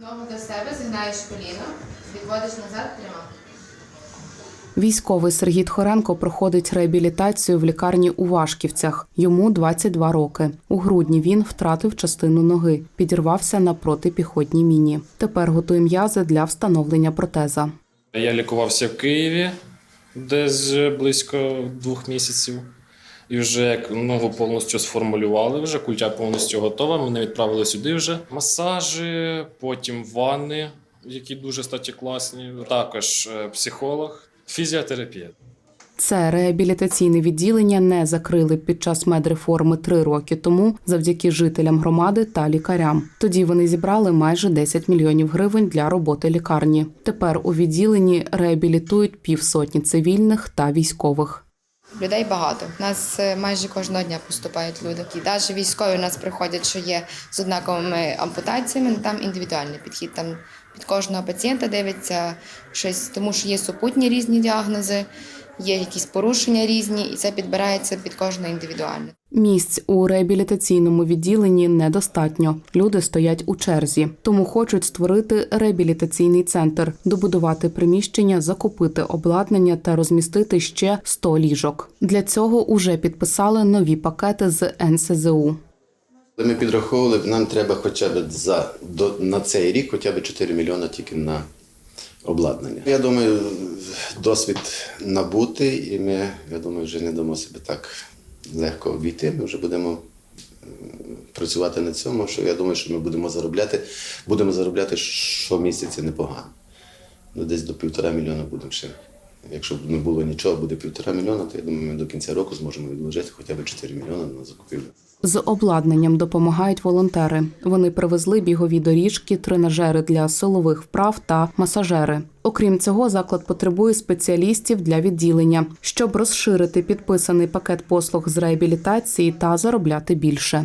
Ногу до себе, згинаєш коліно, відводиш назад, тримав. Військовий Сергій Тхоренко проходить реабілітацію в лікарні у Вашківцях. Йому 22 роки. У грудні він втратив частину ноги, підірвався на протипіхотній міні. Тепер готує м'язи для встановлення протеза. Я лікувався в Києві десь близько двох місяців. І вже як ногу повністю сформулювали, вже культя повністю готова. Мене відправили сюди вже. Масажі, потім ванни, які дуже статі класні. Також е, психолог, фізіотерапія. Це реабілітаційне відділення не закрили під час медреформи три роки тому завдяки жителям громади та лікарям. Тоді вони зібрали майже 10 мільйонів гривень для роботи лікарні. Тепер у відділенні реабілітують півсотні цивільних та військових. Людей багато. У нас е, майже кожного дня поступають люди. І навіть військові у нас приходять, що є з однаковими ампутаціями, але там індивідуальний підхід. Там під кожного пацієнта дивиться щось, тому що є супутні різні діагнози, є якісь порушення різні, і це підбирається під кожного індивідуально. Місць у реабілітаційному відділенні недостатньо. Люди стоять у черзі, тому хочуть створити реабілітаційний центр, добудувати приміщення, закупити обладнання та розмістити ще 100 ліжок. Для цього уже підписали нові пакети з НСЗУ. Ми підраховували, нам треба хоча б за, до, на цей рік хоча б 4 мільйони тільки на обладнання. Я думаю, досвід набутий, і ми, я думаю, вже не дамо себе так легко обійти. Ми вже будемо працювати на цьому, що я думаю, що ми будемо заробляти, будемо заробляти щомісяця непогано. Ну, десь до півтора мільйона будемо ще. Якщо б не було нічого, буде півтора мільйона, то я думаю, ми до кінця року зможемо відложити хоча б 4 мільйони на закупівлю. З обладнанням допомагають волонтери. Вони привезли бігові доріжки, тренажери для силових вправ та масажери. Окрім цього, заклад потребує спеціалістів для відділення, щоб розширити підписаний пакет послуг з реабілітації та заробляти більше.